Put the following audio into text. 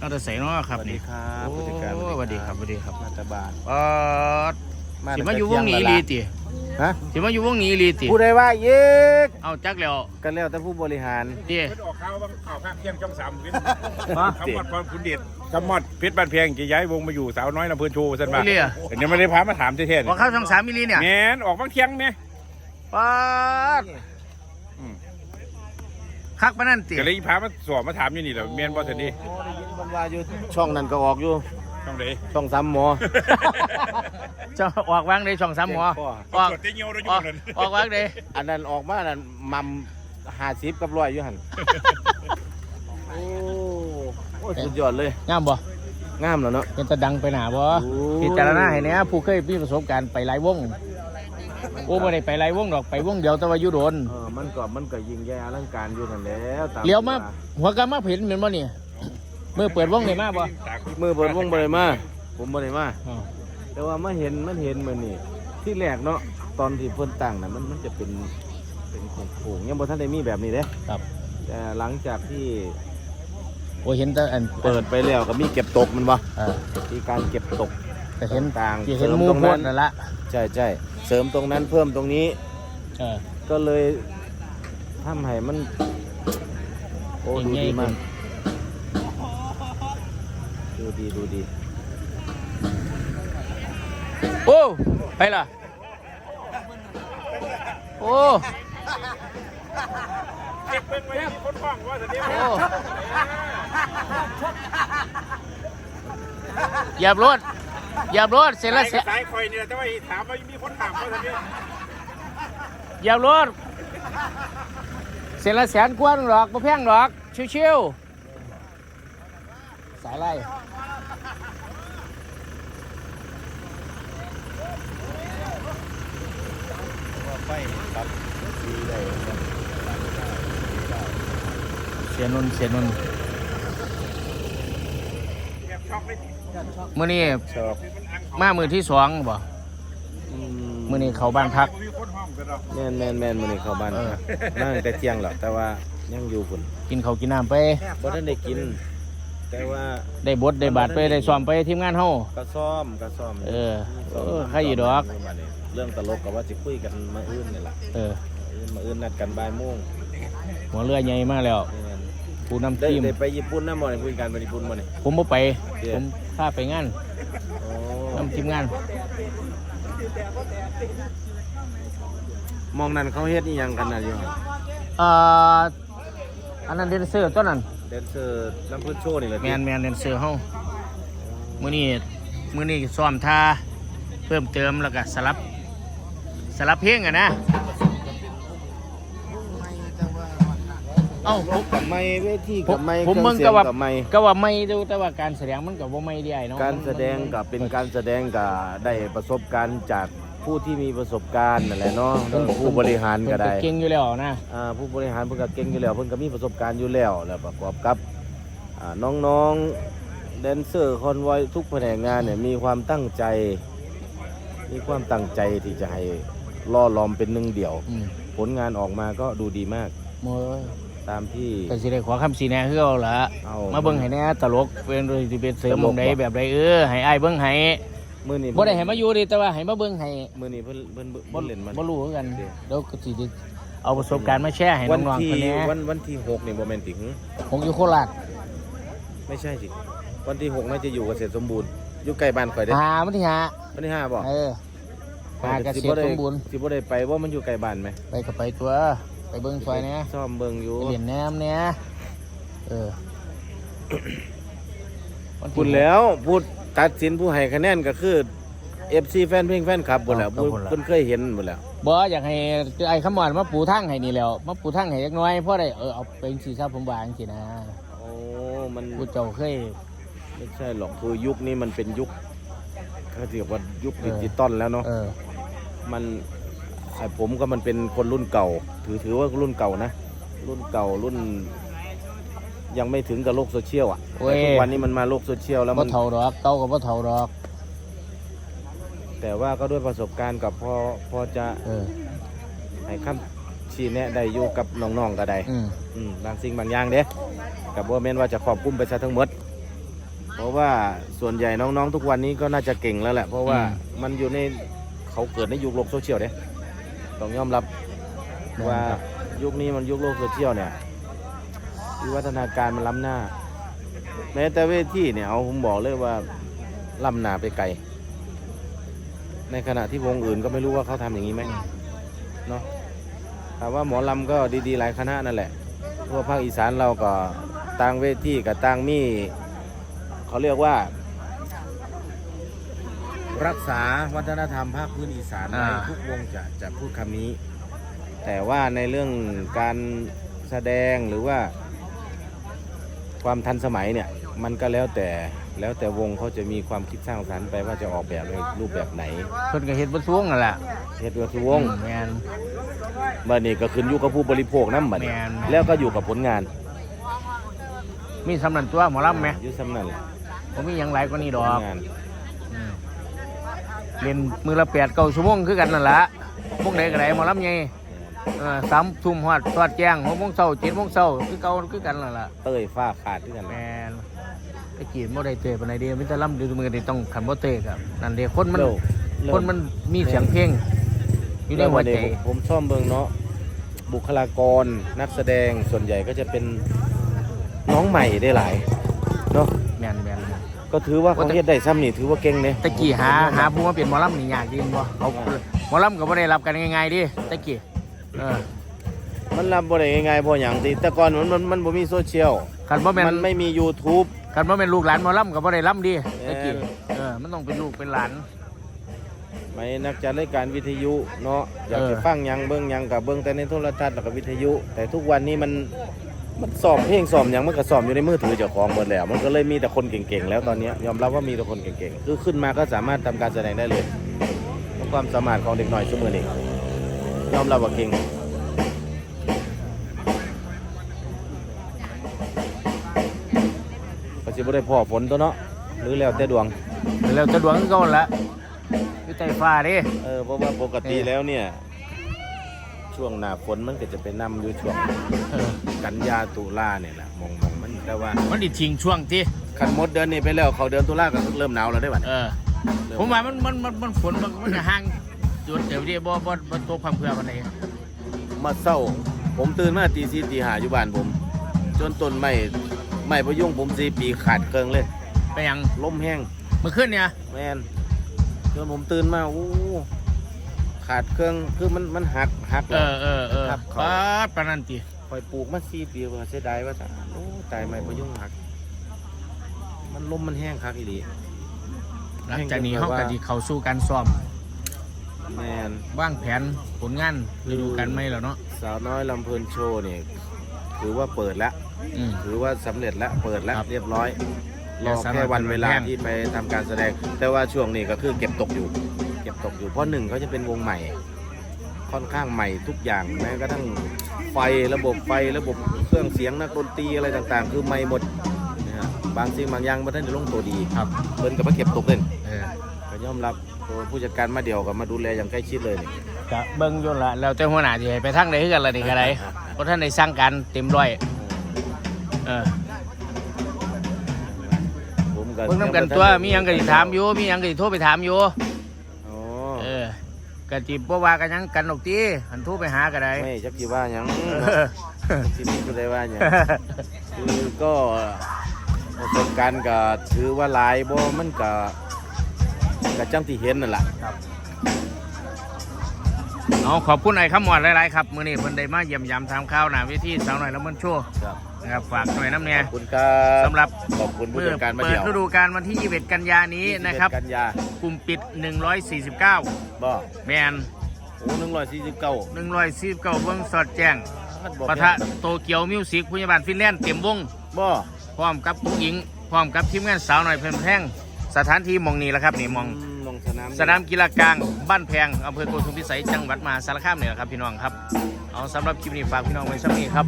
ตั้งแต่ใส่เนาะครับสวัสดีนี่ครับโอ้ผู้จัดการสวัสดีครับสวัสดีครับมาตาบานเออสิมาตั้งแต่อยู่วงนี้เที่ลียละติฮะสิมาอยู่วงนี้ลีติผู้ใดว่าเย็กเอาจักแล้วกันแล้วแต่ผู้บริหารติเพิ่นออกข่าวบางข่าวข้างเที่ยงช่องสามวินฮะคำมอดพรคุณเดชคำมอดเพชรบ้านเพียงจะย้ายวงมาอยู่สาวน้อยลำเพลินโชว์สันมาอีเลียเดี๋ยวไม่ได้พามาถามเท่ๆว่าเข้าช่องสามมิลลิเนี่ยแมนออกบางเที่ยงไหมปาด คักปานนั่นติก็เลยพามาสอบมาถามอยู่นี่แหละแมนบอสนี่โอ้ได้ยินบรรว่าอยู่ช่องนั้นก็ออกอยู่ช่องไหนช่องสามหมอจะออกวางในช่องสามหมอเจ็บคอ ออกตรวจเตเงียวเราอออยู่กนั่น ออกวางเลยอันนั้นออกมานั่นมัมหาสิบกับร้อยอยู่หันโอ้โอ้สุดยอดเลยงามบ่งามแล้วเนาะ เป็นตะดังไปหนาบ่โอ้พิจารณาให้แหน่ผู้เคยมีประสบการณ์ไปหลายวง โอ้บ่ได้ไปหลายวงดอกไปวงเดียวแต่ว่าอยู่โดนเออมันก็มันก็ยิงใหญ่อลังการอยู่นั่นแหล้วตเลี้ยวมาหัวกะมาเห็นเหมือนบ่นี่เมื่อเปิดวงได้มาบ่มือเปิดวงบ่ได้มาผมบ่ได้มาอ๋อแต่ว่ามาเห็นมันเห็นเหมือนนี่ที่แรกเนาะตอนที่เพิ่นตั้งน่ะมันมันจะเป็นเป็นโค้งๆยังบ่ทันได้มีแบบนี้เด้ครับแต่หลังจากที่โอ้เห็นแต่อันเปิดไปแล้วก็มีเก็บตกมันบ่เออมีการเก็บตกแต่เห็นต่างๆที่เห็นเสริมหมูตรงโพนั้ดนนั่นละ ใช่ใช่เสริมตรงนั้นเพิ่มตรงนี้ เออ ก็เลยทำให้มัน โอ้เก่งดูใหญ่ดีมากขึ้นดูดีดูดี โอ้ไปล่ะ โอ้เก็บเพิ่งไว้ที่คนฟังว่าสันนี้โอ้เหยียบรถ เหยียบรถเสร็จแล้วเสร็จสายคอยนี่แหละแต่ว่าถามว่ามีคนถามว่าสันนี้เหยียบรถเสร็จละแสนกว่าหรอกบ่แพงหรอกชิวๆสายไล่ไฟครับสีได้เสียนนท์เสียนนท์ แบบช็อกเลย มื้อนี้ชอบมามือที่สองบ่อืมื้อนี้เขาบ้านพักมีคนห้องกันหรอกแม่นแม่นแม่นมื้อนี้เข้าบ้านเออ นั่งแต่เที่ยงหรอกแต่ว่ายังอยู่พุ่นกินเขาวกินน้ำไปบ่ทันได้กิน แต่ว่าได้บทได้บาทไปได้ซ้อมไปทีมงานเฮา ก็ซ่อมก็ซ่อมเออเออใครอยู่ดอก เรื่องตลกกับว่าสิคุยกันมาอื่นนี่แหละเออมาอื่นนัดกันบ่ายโมงหัวเรือใหญ่มากแล้วแม่น ผู้นำได้ทีม ได้ไปญี่ปุ่นนะบ่ได้คุยกันไปญี่ปุ่นบ่นี่ ผมบ่ไป เดี๋ยว ผมพาไปงานโอ้นำทีมงาน มองนั่นเขาเฮ็ดอีหยังกันน่ะอยู่เอ่ออันนั้นเดนเซอร์ตัวนั้นแดนเซอร์ลำเพิ่นโชว์นี่แหละแมนแมนเดนเซอร์เฮามื้อนี้มื้อนี้ซ้อมท่าเพิ่มเติมแล้วก็สลับ สลับเพลงอะนะ เอ้าผมกับไม้เวทีผกับมไม้ผมเครื่เบิ่องงเสียก็งว่ากับไม้ก็ว่าไม่ดูแต่ว่าการแสดงมันก็บ่ไม่ได้เนาะการแสดงกับเป็นการแสดงกับได้ประสบการณ์จากผู้ที่มีประสบการณ์นั่นแหละเนาะผู้บริหารก็ได้เพิ่นเก่งอยู่แล้วนะอ่าผู้บริหารเพิ่นก็เก่งอยู่แล้วเพิ่นก็มีประสบการณ์อยู่แล้วแล้วประกอบกับอ่าน้องๆแดนเซอร์คอนวอยทุกแผนกงานเนี่ยมีความตั้งใจ มีความตั้งใจที่จะให้ล่อล้อมเป็นหนึ่งเดียว อืมผลงานออกมาก็ดูดีมาก โอ้ย ตามที่ ก็สิได้ขอคำสีแหน่คือเอาละเอามาเบิ่งให้แหน่ตลกเป็นเลยสิเป็นเสริมตหลมกองใดบ่แบบใดเออให้อ้ายเบิ่งให้มื้อนี้บ่ได้ให้มาอยู่ดิแต่ว่าให้มาเบิ่งให้มื้อนี้เพิ่นเพิ่นเพิ่นบ่เล่นมัน บ่รู้คือกันเดี๋ยวแล้วก็สิได้เอาประสบการณ์มาแชร์ให้วันน้องๆที่คนแหน่วันวันที่หกนี่โมเมนติกผมอยู่โคราชไม่ใช่สิวันที่หกน่าจะอยู่เกษตรสมบูรณ์อยู่ใกล้บ้านข่อยเด้หามันที่หาวันที่ห้าบ่เออหาเกษตรสมบูรณ์สิบ่ได้ไปว่ามันอยู่ใกล้บ้านไหมไปก็ไปตัว ไปเบิ่งซอยแหน่ซ่อมเบิ่งอยู่ไปเรียนแหนมแหน่เออวันที่พูดแล้วพูดตัดสินผู้ให้คะแนนก็คือ FC แฟนเพลงแฟนคลับหมดแล้วครับผู้หมดแล้วเพิ่นเคยเห็นหมดแล้วบ่อยากให้ไอ้คำหวานมาปูทั้งให้นี่แล้วมาปูทั้งให้เล็กน้อยเพราะได้เออเอาเป็นสีซาผมวาจังซี่นะโอ้มันผู้เจ้าเคยไม่ใช่หรอกคือยุคนี้มันเป็นยุคเขาเรียกว่ายุคเอดิอจิตอลแล้วเนาะเออมันไอ้ ผมก็มันเป็นคนรุ่นเก่า ถือถือว่ารุ่นเก่านะ รุ่นเก่ารุ่น ยังไม่ถึงกับโลกโซเชียลอะโอ้ย แต่ทุกวันนี้มันมาโลกโซเชียลแล้วบ่มัน เท่าดอกเก่าก็บ่เท่าดอก แต่ว่าก็ด้วยประสบการณ์กับพอพอจะเออ ให้คำชี้แนะได้อยู่กับน้องๆก็ได้ อืมอืมบางสิ่งบางอย่างเด้กับว่าแม่นว่าจะครอบคลุมไปซะทั้งหมด เพราะว่าส่วนใหญ่น้องๆ ทุกวันนี้ก็น่าจะเก่งแล้วแหละ เพราะว่ามันอยู่ในเขาเกิดในยุคโลกโซเชียลเด้ ต้องยอมรับว่ายุคนี้มันยุคโลกโซเชียลเนี่ยวิวัฒนาการมันล้ำหน้า แม้แต่เวทีเนี่ยเอาผมบอกเลยว่าล้ำหน้าไปไกล ในขณะที่วงอื่นก็ไม่รู้ว่าเขาทำอย่างนี้ไหมเนาะถามว่าหมอลำก็ดีๆ หลายคณะนั่นแหละทั่วภาคอีสานเราก็ต่างเวทีกับต่างมีเขาเรียกว่า รักษาวัฒนธรรมภาคพื้นอีสานไว้อ่า ทุกวงจะจะพูดคำนี้ แต่ว่าในเรื่องการแสดงหรือว่า ความทันสมัยเนี่ย มันก็แล้วแต่แล้วแต่วงเขาจะมีความคิดสร้างสรรค์ไปว่าจะออกแบบในรูปแบบไหนเพิ่นก็เฮ็ดบ่สูงนั่นแหละเฮ็ดเพื่อทุกวงอืมแม่น บัดนี้ก็ขึ้นอยู่กับผู้บริโภคนํบัดนี้แม่น แล้วก็อยู่กับผลงานมีสำนันตัวหมอลำไหมอยู่ซ้ำนั่นแหละผมมีหยังหลายกว่านี้ดผอลกงาน อืม เรียนมือละแปดเก้าชั่วโมงคือกันนั่นละพวกใดก็ได้หมอลำไงเออสามทุ่มฮอดทอดแจ้งหกโมงเช้าเจ็ดโมงเช้าคือเก่าคือกันนั่นล่ะเต้ยฟ้าขาดด้วยกันแมนตะกี้บ่ได้เตะปานใดเดียวมิตรลำดูมือนี่ต้องขันบ่เตะครับนั่นเดียวคนมันเร็วเร็วคนมันมีเสียงเพลงอยู่ในหัวใจผมผมชอบเบิ่งเนาะบุคลากรนักแสดงส่วนใหญ่ก็จะเป็นน้องใหม่ได้หลายเนาะแม่นแม่น ก็ถือว่าเขาเฮ็ดได้ซ้ำนี่ถือว่าเก่งเลยตะกี้หาหาผู้มาเป็นหมอลำนี่ยากดีบ่เขาหมอลำก็บ่ได้รับกันง่ายๆดิตะกี้เออมันรับบ่ได้ง่ายๆเพราะหยังติแต่ก่อนมันมันมันบ่มีโซเชียลคันบ่แม่นมันไม่มี YouTube คันบ่แม่นลูกหลานหมอลำก็บ่ได้ลำดิแม่ตะกี้นเออมันต้องเป็นลูกเป็นหลานไม่นักจัดรายการวิทยุเนาะอยากเออจะฟังหยังเบิ่งหยังกับเบิ่งแต่ในโทรทัศน์แล้วก็วิทยุ แต่ทุกวันนี้มัน มันสอบเพลงสอบหยังมันก็สอบอยู่ในมือถือเจ้าของหมดแล้ว มันก็เลยมีแต่คนเก่งๆแล้วตอนนี้ยอมรับว่ามีแต่คนเก่งๆคือขึ้นมาก็สามารถทำการแสดงได้เลยเพราะความสามารถของเด็กหน่อยชั่วโมงนี้ยอมรับว่าเก่งก็สิบ่ได้พ่อฝนตัวเนาะหรือแล้วแต่ดวงแล้วจะดวงคือเก่าหั่นละอยู่ใต้ฟ้าเดิเออเพราะว่าปกติเออแล้วเนี่ย ช่วงหน้าฝนมันก็จะไปนำอยู่ช่วงเออกันยาตุลาเนี่ยแหละมองมองมันแต่ว่ามันดิทิ้งช่วงที่ขันหมดเดือนนี้ไปแล้วเขาเดือนตุลาก็เริ่มหนาวแล้วได้บัดเออผมว่ามันมันมันมันฝนมันมันจะห่างจุดเดี๋ยวนี้บ่บ่บ่ตกความเพื่อมันเลยมาเศร้า ผมตื่นมาตีสี่ตีห้าอยู่บ้านผม จนต้นไม้ไม้พะยุงผมสี่ปีขาดเกิงเลยไปยังล้มแห้งเมื่อคืนเนี่ยแมนจนผมตื่นมาโอ้ ขาดเครื่องคือมันมันหักหักเอแล้วอเออเออครับเขาป้าดปานนันติคอยปลูกมาสี่ปีว่าเสียดายว่าจ้ะโอ้ตายไม้พะยุงหัก มันล้มมันแห้งคักอีหลีหลังจากนี้เขาก็สิเข้าสู่การซ้อมแมนวางแผนผลงานฤดูกาลใหม่แล้วเนาะสาวน้อยลำเพลินโชว์เนี่ยถือว่าเปิดแล้วอืม ถือว่าสำเร็จแล้วเปิดแล้วครับเรียบร้อยแล้รวอสำหรับแค่วันเวลาแพงที่ไปทำการแสดง แต่ว่าช่วงนี้ก็คือเก็บตกอยู่เก็บ ตกอยู่เพราะหนึ่งเขาจะเป็นวงใหม่ ค่อนข้างใหม่ทุกอย่างแม้กระทั่งไฟระบบไฟระบบเครื่องเสียงนักดนตรีอะไรต่างๆ คือใหม่หมดนะฮะบางสิ่งบางอย่างมันท่านจะลงตัวดีครับเพิ่นกับมาเก็บตกเล่นเออก็ยอมรับตัวผู้จัดการมาเดียวกับมาดูแลอย่างใกล้ชิดเลยนี่ก็เบิ่งอยู่ละแล้วแต่หัวหน้าสิให้ไปทางใดคือกันล่ะนี่ก็ได้เพราะท่านได้สร้างการเต็มร้อยเออผมก็เบิ่งนํกันตัวมีหยังก็สิถามอยู่มีหยังก็สิโทรไปถามอยู่อ๋อเออ ก็สิบ่ว่ากันหยังกันดอกติหันโทรไปหาก็ได้ ไม่จักกี่ว่าหยังเออที่นี่ก็ได้ว่าหยังคือก็ประสบการณ์ก็ถือว่าหลายบ่มันก็ก็จังที่เห็นนั่นแหละเอาขอบคุณไอ้คำหมอดหลายๆครับ มื้อนี้เพิ่นได้มาเยี่ยมยามทำข่าวหน้าเวทีสาวน้อยละเมินโชว์ครับ นะครับฝากหน่อยน้ำแน่ขอบคุณครับสำหรับขอบคุณผู้เมื่อจัดการมาเปิเดีดยวฤดูกาลวันที่ 21 กันยานี้นะครับกันยากลุ่มปิด 149บ่แมนโอ้หนึ่งร้อยสี่สิบเก้า149เบื้องสอดแจ้งปะทะโตเกียวมิวสิกพยาบาลฟินแลนด์เต็มวงบ่พร้อมกับผู้หญิง พร้อมกับทีมงานสาวหน่อยเพิ่มแพงสถานที่หมองนี้แหละครับนี่หมองอืมลงสนามสนามกีฬากลางบ้านแพงอำเภอโกสุมพิสัยจังหวัดมหาสารคามเนี่ยแหละครับพี่น้องครับ เอาสำหรับคลิปนี้ฝากพี่น้องไว้สักนี้ครับ